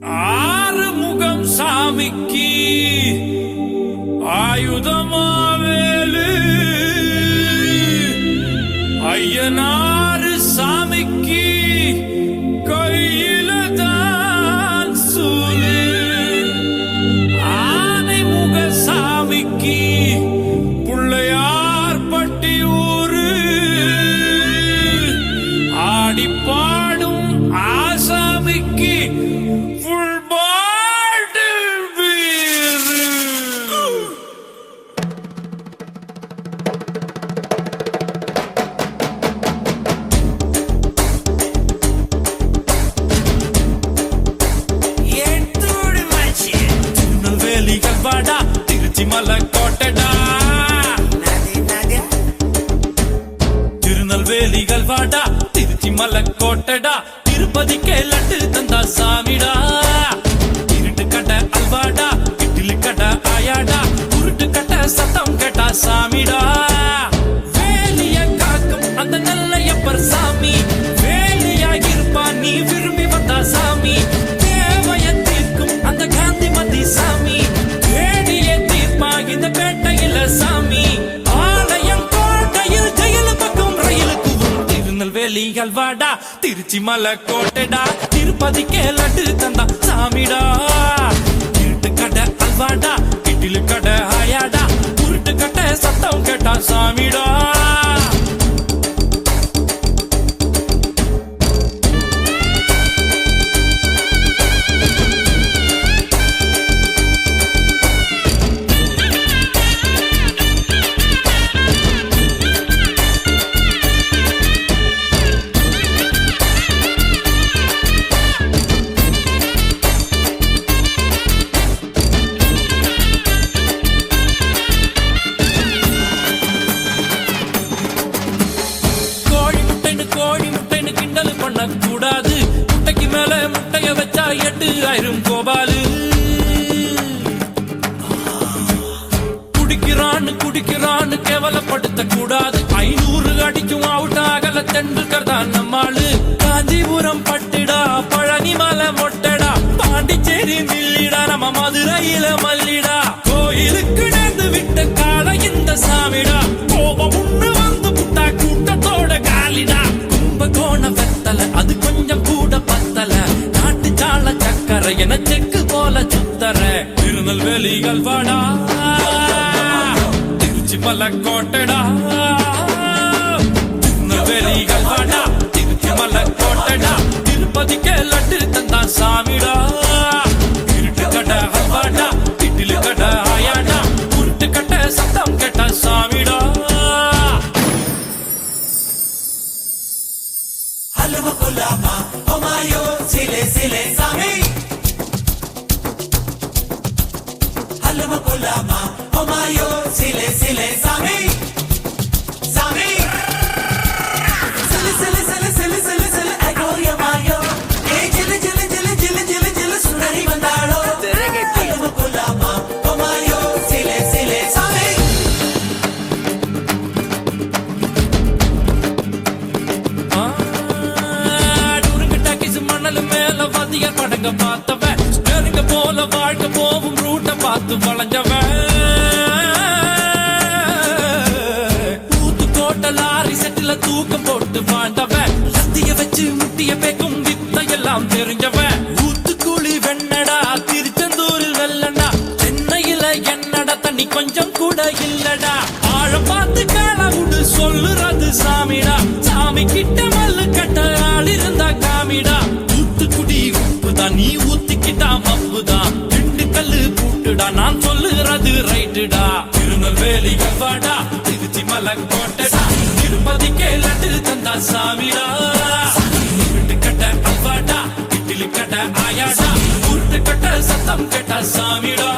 ஆறுமுகம் சாமிக்கு ஆயுதமாவேலு. ஐயனாறு சாமிக்கு நதிகள் வாடா திருச்சி மலை கோட்டடா திருநெல்வேலிகள் வாடா திருச்சி மலை கோட்டடா திருப்பதிக்கே லட்டு நீங்கள் வாடா. திருச்சி மலை கோட்டைடா திருப்பதிக்கே லட்டு தந்தா. சாமிடா. இருட்டு கடை அல்வாடா. கிட்டிலு கடை ஆயாடா. உருட்டு கட்ட சத்தம் கேட்டா சாமிடா. போட்டு எட்டு கோபாலு. குடிக்கிறான்னு குடிக்கிறான்னு கேவலப்படுத்த கூடாது. ஐநூறு அடிக்கும் அவுட் ஆகல தெண்டுக்கர் தான் நம்மாளு. காஞ்சிபுரம் பட்டுடா பழனி மலை மொட்டடா. பாண்டிச்சேரி மில்லிடா நம்ம மதுரையில மல்லி கரையன செக்கு போல சுத்தர திருநெல்வேலிகள் வாடா. திருச்சி மல கோட்டடா திருநெல்வேலிகள் வாடா. திருச்சி மல கோட்டடா திருப்பதிக்கே லட்டு தந்தான் சாமிடா. இருட்டு கடை ஹல்வாடா இட்லி கடை ஆயாடா உருட்டு கட்ட சத்தம் கேட்ட சாமிடா. ஹலுவ குலாமா வதிய படங்க பார்த்தவன். நெருங்க போல வாழ்க்கை போகும் ரூட்ட பார்த்து வளைஞ்சவன். ஊத்து கோட்டை லாரி செட்டில தூக்கம் போட்டு வாழ்ந்தவன் சத்திய வச்சு முட்டிய பேக்கும் வித்த எல்லாம் தெரிஞ்சவன். ஊத்துக்குழி வெண்ணடா திருச்செந்தூரில் வெள்ளடா சென்னையில என்னடா தண்ணி கொஞ்சம் கூட இல்லடா. ஆழம் பார்த்து காலவுடு சொல்லுறது சாமிடா. சாமி கிட்ட திருநெல்வேலி வாடா. திருச்சி மலை கோட்டடா. திருப்பதிக்கே தந்தா சாமிடா. உருட்டு கட்ட அல்வாடா. இட்லி கட்ட ஆயாடா. உருட்டு கட்ட சத்தம் கேட்டா சாமிடா.